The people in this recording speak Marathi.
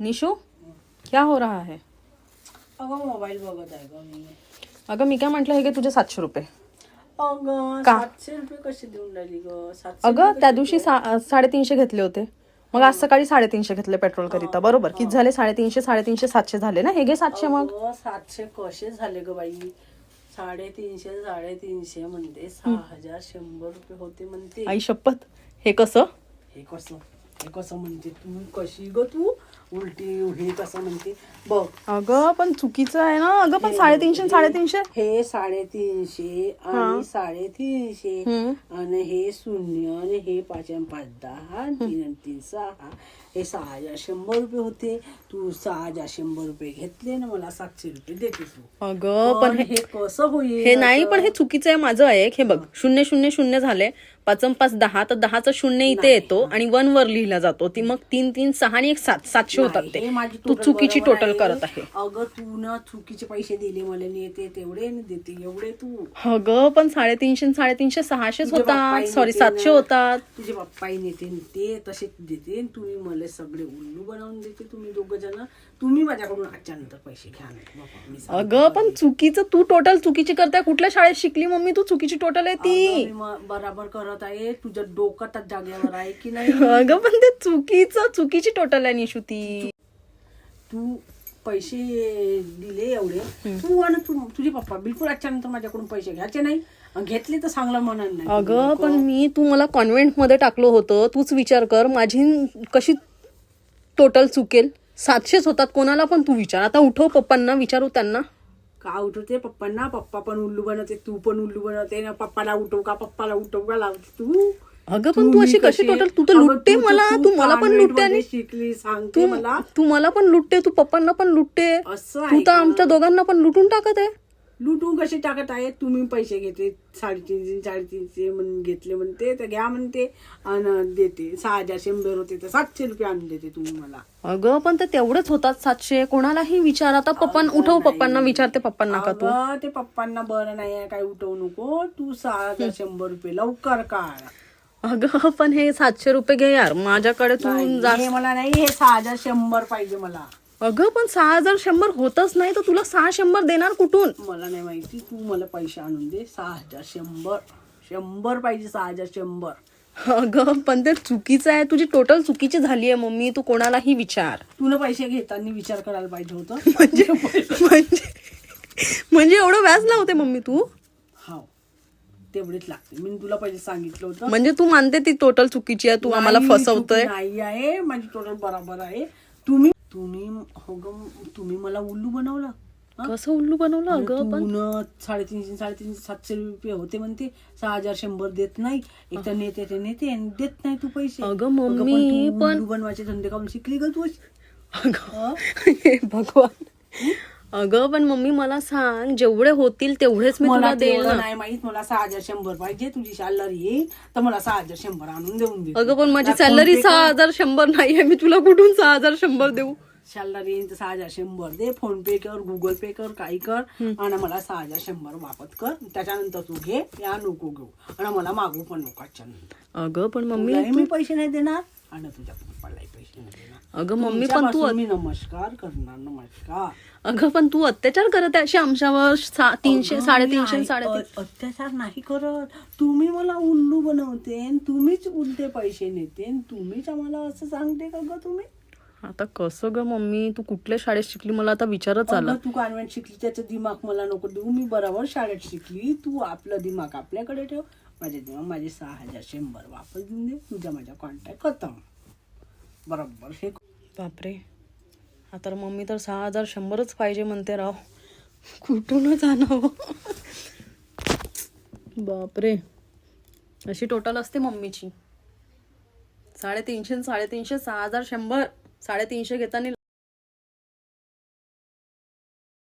निशू क्या हो रहा है? अगं मोबाईल बघत आहे गं मी अगं मी काय म्हटलं हे घे तुझे सातशे रुपये। अगं का? सातशे रुपये कसे देऊन राहिली ग? सातशे अगं त्या दिवशी सा- साडेतीनशे घेतले होते. मग आज सकाळी साडेतीनशे घेतले पेट्रोल करिता. बरोबर किती झाले? साडेतीनशे साडेतीनशे सातशे झाले ना? हे घे सातशे मग. अगं, सातशे कसे झाले ग बाई? साडेतीनशे साडेतीनशे म्हणते सहा हजार शंभर रुपये होते म्हणते. आई शपथ. हे कसं? हे कसं? हे कसं म्हणते तू? कशी ग तू? उलटी हे कसं म्हणते? बघ. अगं पण चुकीचं आहे ना. अगं पण साडेतीनशे साडेतीनशे. हे साडेतीनशे आणि साडेतीनशे. आणि हे शून्य आणि हे पाच आणि पाच दहा तीन आणि तीन सहा. हे सहा हजार शंभर रुपये होते. तू सहा हजार शंभर रुपये घेतले ना मला सातशे रुपये देते तू. अगं पण हे कसं होईल हे नाही पण हे चुकीचं आहे माझं आहे हे बघ शून्य शून्य शून्य झाले. पाचम पाच दहा तर दहाचा शून्य इथे येतो आणि वन वर लिहिला जातो. ती मग तीन तीन सहा आणि एक सात सातशे होतात ते. तू चुकीची टोटल करत आहे. अगं तू ना चुकीचे पैसे दिले मला नेते तेवढे देते एवढे तू. अगं पण साडेतीनशे साडेतीनशे सहाशेच होतात. सॉरी सातशे. होतात. तुझे बाप्पाई नेते ते तसेच देते तुम्ही मला सगळे उल्लू बनवून देते तुम्ही दोघ जण. तुम्ही माझ्याकडून आजच्या नंतर पैसे घ्या. अगं पण चुकीचं तू टोटल चुकीची करताय. कुठल्या शाळेत शिकली मम्मी? तू चुकीची टोटल आहे ती. बराबर करत आहे तुझं डोकं तर जागेवर आहे की नाही? अगं पण ते चुकीचं चुकीची टोटल आहे निशू ती. तू पैसे दिले एवढे. तू आणि तू तुझे पप्पा बिलकुल आजच्या नंतर माझ्याकडून पैसे घ्यायचे नाही आणि घेतले तर चांगलं म्हणून नाही. अगं पण मी तू मला कॉन्व्हेंटमध्ये टाकलं होतं. तूच विचार कर माझी कशी टोटल चुकेल? सातशेच होतात कोणाला पण तू विचार. आता उठव पप्पांना विचारू त्यांना. का उठवते? पप्पांना? पप्पा पण उल्लू बनवते तू पण उल्लू बनवते. ना पप्पाला उठव का? पप्पाला उठव का? लावते तू. अगं पण तू अशी कशी टोटल तू तर लुटते मला. तू मला पण लुटते आणि शिकली सांगते तू मला तू मला पण लुटते तू पप्पांना पण लुटते. असं तू तर? आमच्या दोघांना पण लुटून टाकत आहे. लुटून कसे टाकत आहे तुम्ही पैसे घेते साडेतीनशे साडेतीनशे म्हणून घेतले म्हणते तर घ्या म्हणते आणि देते. सहा हजार शंभर होते तर सातशे रुपये आणून देते तुम्ही मला. अगं पण ते तेवढेच होतात सातशे. कोणालाही विचार. आता पप्पा उठव पप्पांना विचारते पप्पांना का तू. अगं ते पप्पांना बरं नाही आहे. काय उठवू नको. तू सहा हजार शंभर रुपये लवकर काढ. अगं पण हे सातशे रुपये घे यार. माझ्याकडे तू जा हे मला नाही. हे सहा हजार शंभर पाहिजे मला. अगं पण सहा हजार शंभर होतच नाही तर तुला सहा शंभर देणार कुठून? मला नाही माहिती. तू मला पैसे आणून दे. सहा हजार शंभर. शंभर पाहिजे सहा हजार शंभर. अगं पण ते चुकीचं आहे. तुझी टोटल चुकीची झाली आहे मम्मी. तू कोणालाही विचार. तुला पैसे घेताना विचार करायला पाहिजे होतं. म्हणजे म्हणजे म्हणजे एवढं व्याज लावते मम्मी तू? हा. तेवढेच लागते. मी तुला पहिले सांगितलं होतं. म्हणजे तू मानते ती टोटल चुकीची आहे तू आम्हाला नाही, फसवतोय? चुकी नाही आहे. माझी टोटल बरोबर आहे. तुम्ही तुम्ही हो ग तुम्ही मला उल्लू बनवलं? कसं उल्लू बनवलं अगं पण? साडेतीनशे साडेतीनशे सातशे रुपये होते म्हणते. सहा हजार शंभर देत नाही. एक तर नेते ते नेते आणि देत नाही तू पैसे. अगं अगं, मम्मी, पण- बनवायचे धंदे काऊन शिकली ग तू अगं हे भगवान. अगं पण मम्मी मला सांग जेवढे होतील तेवढेच मी मला तुला देईल तेवढं ना. नाही माहीत मला सहा हजार शंभर पाहिजे तुझी सॅलरी येईल तर मला सहा हजार शंभर आणून देऊन दे. अगं पण माझी सॅलरी सहा हजार शंभर नाहीये मी तुला कुठून सहा हजार शंभर देऊ? सॅलरी येईल तर सहा हजार शंभर दे फोन पे कर गुगल पे कर काही कर आणि मला सहा हजार शंभर वापस कर त्याच्यानंतर तू घे या नको घेऊ आणि मला मागू पण नको अगं पण मम्मी मी पैसे नाही देणार आणि तुझ्या पप्पालाही पैसे. अगं मम्मी पण तू मी नमस्कार करणार नमस्कार. अगं पण तू अत्याचार करत आहे. अशी आमच्यावर तीनशे साडेतीनशे साडेतीन अत्याचार नाही करत. तुम्ही मला उल्लू बनवते तुम्हीच उलटे पैसे नेते तुम्हीच आम्हाला असं सांगते का ग तुम्ही? आता कसं ग मम्मी? तू कुठल्या शाळेत शिकली? मला आता विचारच आला. तू कॉन्व्हेंट शिकली त्याचं दिमाग मला नको देऊ. मी बरोबर शाळेत शिकली. तू आपलं दिमाग आपल्याकडे ठेव. माझे दिमाग माझे सहा हजार शंभर वापस देऊन दे. तुझ्या माझ्या कॉन्टॅक्ट खतम. बरोबर. हे बापरे. आता मम्मी तर सहा हजार शंभरच पाहिजे म्हणते राव. कुठूनच आणावं बापरे. अशी टोटल असते मम्मीची. साडेतीनशे साडेतीनशे सहा हजार शंभर. साडेतीनशे घेताना